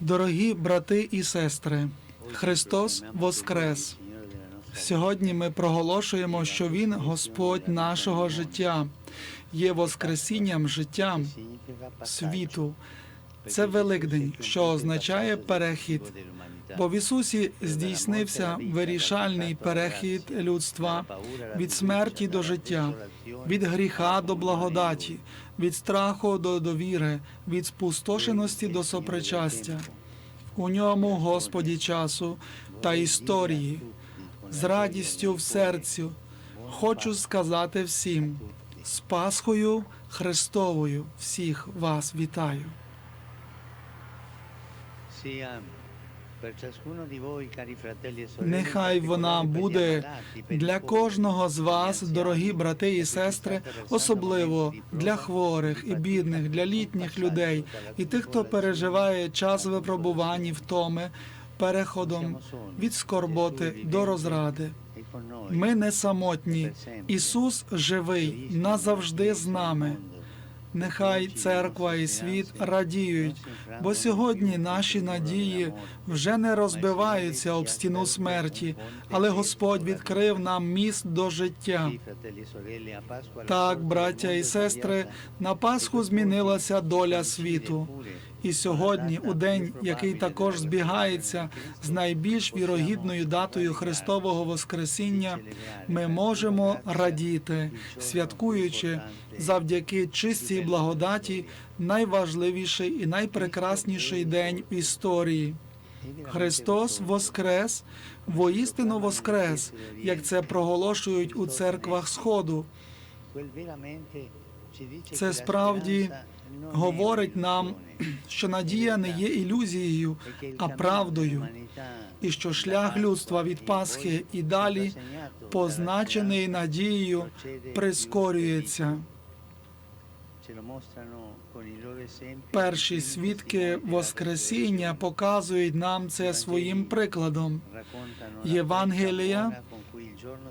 Дорогі брати і сестри, Христос Воскрес! Сьогодні ми проголошуємо, що Він Господь нашого життя, є Воскресінням життя світу. Це Великдень, що означає перехід. Бо в Ісусі здійснився вирішальний перехід людства від смерті до життя, від гріха до благодаті, від страху до довіри, від спустошеності до сопричастя. У ньому, Господі, часу та історії, з радістю в серцю, хочу сказати всім, з Пасхою Христовою всіх вас вітаю. Нехай вона буде для кожного з вас, дорогі брати і сестри, особливо для хворих і бідних, для літніх людей і тих, хто переживає час випробувань і втоми переходом від скорботи до розради. Ми не самотні. Ісус живий назавжди з нами. Нехай церква і світ радіють, бо сьогодні наші надії вже не розбиваються об стіну смерті, але Господь відкрив нам міст до життя. Так, браття і сестри, на Пасху змінилася доля світу. І сьогодні, у день, який також збігається з найбільш вірогідною датою Христового Воскресіння, ми можемо радіти, святкуючи завдяки чистій благодаті найважливіший і найпрекрасніший день в історії. Христос Воскрес, воістину Воскрес, як це проголошують у церквах Сходу. Це справді говорить нам, що надія не є ілюзією, а правдою, і що шлях людства від Пасхи і далі, позначений надією, прискорюється. Перші свідки Воскресіння показують нам це своїм прикладом. Євангелія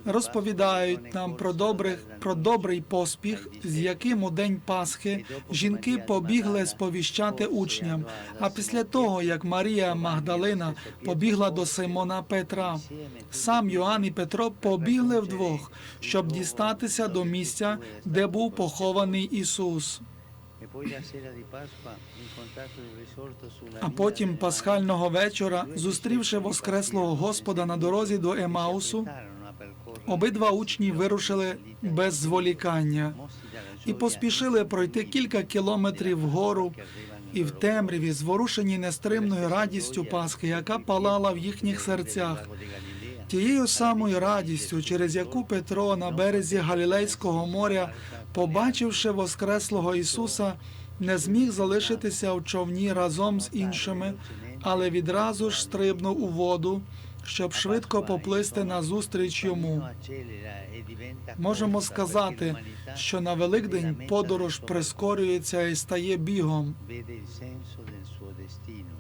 розповідають нам про добрих про добрий поспіх, з яким у день Пасхи жінки побігли сповіщати учням. А після того, як Марія Магдалина побігла до Симона Петра, сам Йоанн і Петро побігли вдвох, щоб дістатися до місця, де був похований Ісус. А потім пасхального вечора, зустрівши воскреслого Господа на дорозі до Емаусу, обидва учні вирушили без зволікання і поспішили пройти кілька кілометрів вгору і в темряві, зворушені нестримною радістю Пасхи, яка палала в їхніх серцях. Тією самою радістю, через яку Петро на березі Галілейського моря, побачивши воскреслого Ісуса, не зміг залишитися в човні разом з іншими, але відразу ж стрибнув у воду, щоб швидко поплисти назустріч йому. Можемо сказати, що на Великдень подорож прискорюється і стає бігом,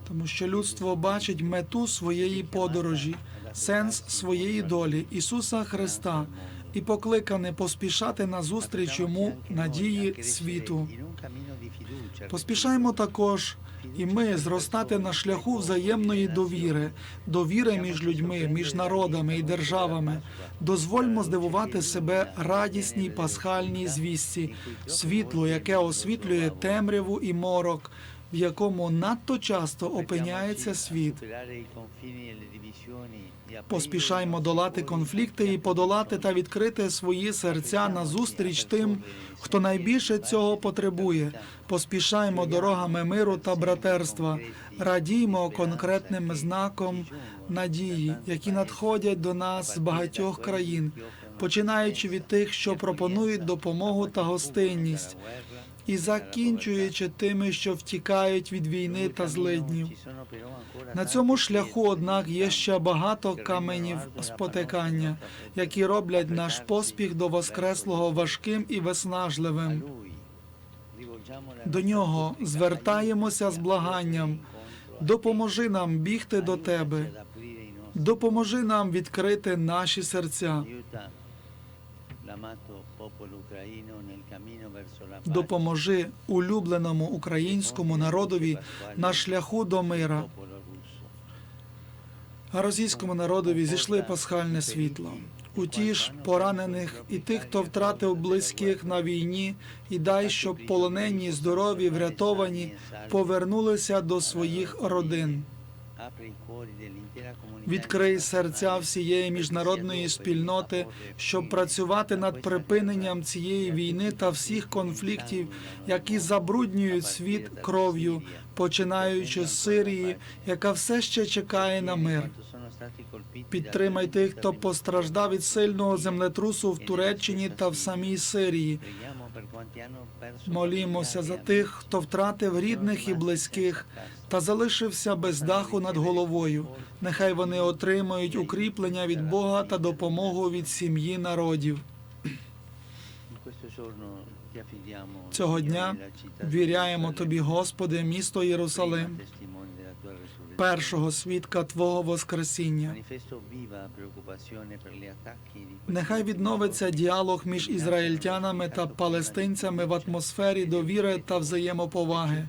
тому що людство бачить мету своєї подорожі, сенс своєї долі Ісуса Христа і покликане поспішати назустріч йому надії світу. Поспішаємо також і ми зростати на шляху взаємної довіри, довіри між людьми, між народами і державами. Дозвольмо здивувати себе радісній пасхальній звісті, світло, яке освітлює темряву і морок, в якому надто часто опиняється світ. Поспішаймо долати конфлікти і подолати та відкрити свої серця назустріч тим, хто найбільше цього потребує. Поспішаймо дорогами миру та братерства, радіймо конкретним знаком надії, які надходять до нас з багатьох країн, починаючи від тих, що пропонують допомогу та гостинність. І закінчуючи тими, що втікають від війни та злиднів. На цьому шляху, однак, є ще багато каменів спотикання, які роблять наш поспіх до Воскреслого важким і виснажливим. До нього звертаємося з благанням. Допоможи нам бігти до тебе, допоможи нам відкрити наші серця. Допоможи улюбленому українському народові на шляху до мира. А російському народові зійшли пасхальне світло. Утіш поранених і тих, хто втратив близьких на війні, і дай, щоб полонені, здорові, врятовані повернулися до своїх родин. Відкрий серця всієї міжнародної спільноти, щоб працювати над припиненням цієї війни та всіх конфліктів, які забруднюють світ кров'ю, починаючи з Сирії, яка все ще чекає на мир. Підтримай тих, хто постраждав від сильного землетрусу в Туреччині та в самій Сирії. Молімося за тих, хто втратив рідних і близьких та залишився без даху над головою. Нехай вони отримають укріплення від Бога та допомогу від сім'ї народів. Цього дня віряємо Тобі, Господи, місто Єрусалим, першого свідка Твого Воскресіння. Нехай відновиться діалог між ізраїльтянами та палестинцями в атмосфері довіри та взаємоповаги,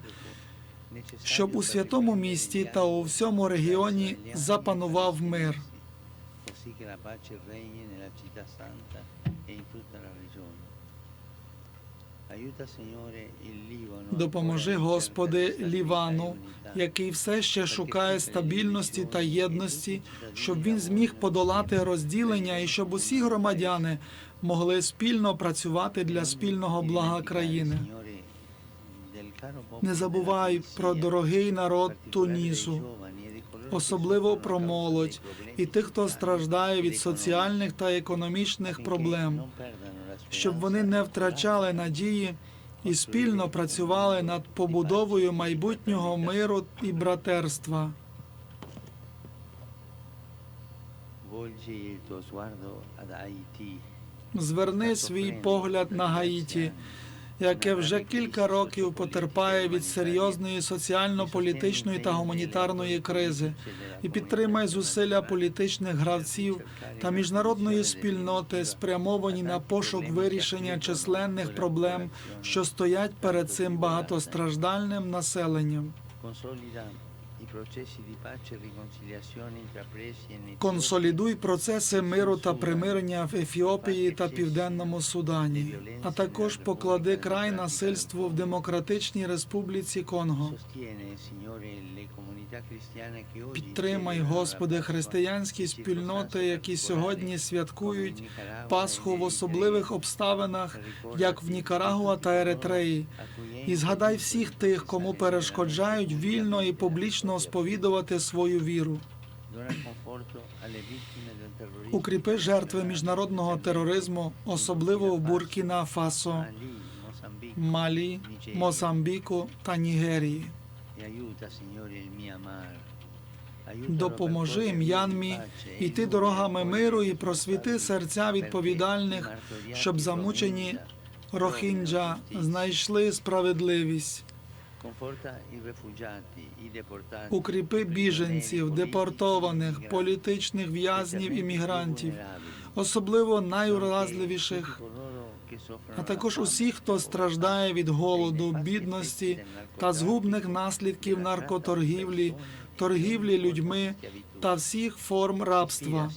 щоб у святому місті та у всьому регіоні запанував мир. Допоможи, Господи, Лівану, який все ще шукає стабільності та єдності, щоб він зміг подолати розділення і щоб усі громадяни могли спільно працювати для спільного блага країни. Не забувай про дорогий народ Тунісу, особливо про молодь і тих, хто страждає від соціальних та економічних проблем, щоб вони не втрачали надії і спільно працювали над побудовою майбутнього миру і братерства. Зверни свій погляд на Гаїті, яке вже кілька років потерпає від серйозної соціально-політичної та гуманітарної кризи, і підтримає зусилля політичних гравців та міжнародної спільноти, спрямовані на пошук вирішення численних проблем, що стоять перед цим багатостраждальним населенням. Консолідуй процеси миру та примирення в Ефіопії та Південному Судані, а також поклади край насильству в Демократичній Республіці Конго. Підтримай, Господи, християнські спільноти, які сьогодні святкують Пасху в особливих обставинах, як в Нікарагуа та Еретреї. І згадай всіх тих, кому перешкоджають вільно і публічно сповідувати свою віру. Укріпи жертви міжнародного тероризму, особливо в Буркіна Фасо, Малі, Мозамбіку та Нігерії. Допоможи М'янмі йти дорогами миру і просвіти серця відповідальних, щоб замучені Рохінджа знайшли справедливість. Укріпи біженців, депортованих, політичних в'язнів і мігрантів, особливо найуразливіших, а також усіх, хто страждає від голоду, бідності та згубних наслідків наркоторгівлі, торгівлі людьми та всіх форм рабства.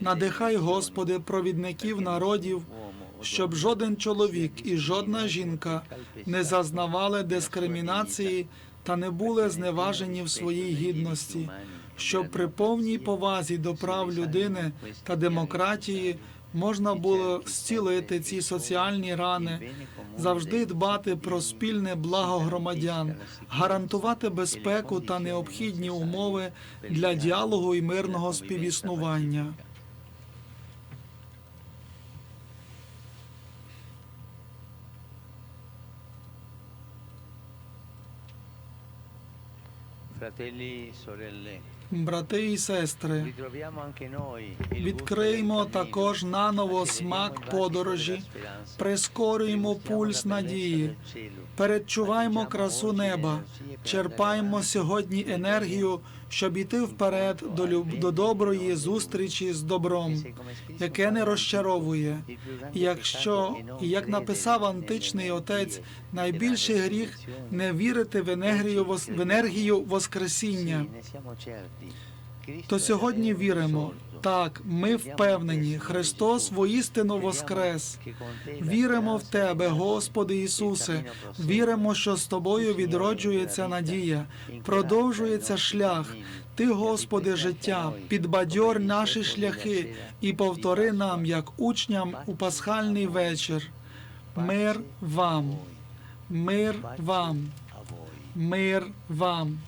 Надихай, Господи, провідників народів, щоб жоден чоловік і жодна жінка не зазнавали дискримінації та не були зневажені в своїй гідності, щоб при повній повазі до прав людини та демократії можна було зцілити ці соціальні рани, завжди дбати про спільне благо громадян, гарантувати безпеку та необхідні умови для діалогу і мирного співіснування. Fratelli, sorelle, Брати і сестри, відкриємо також наново смак подорожі, прискорюємо пульс надії, передчуваємо красу неба, черпаємо сьогодні енергію, щоб іти вперед до, люб... до доброї зустрічі з добром, яке не розчаровує. Якщо, як написав античний отець, найбільший гріх не вірити в енергію, в енергію Воскресіння, то сьогодні віримо. Так, ми впевнені, Христос воістину воскрес. Віримо в Тебе, Господи Ісусе. Віримо, що з Тобою відроджується надія, продовжується шлях. Ти, Господи, життя, підбадьор наші шляхи і повтори нам, як учням у пасхальний вечір. Мир вам, мир вам, мир вам.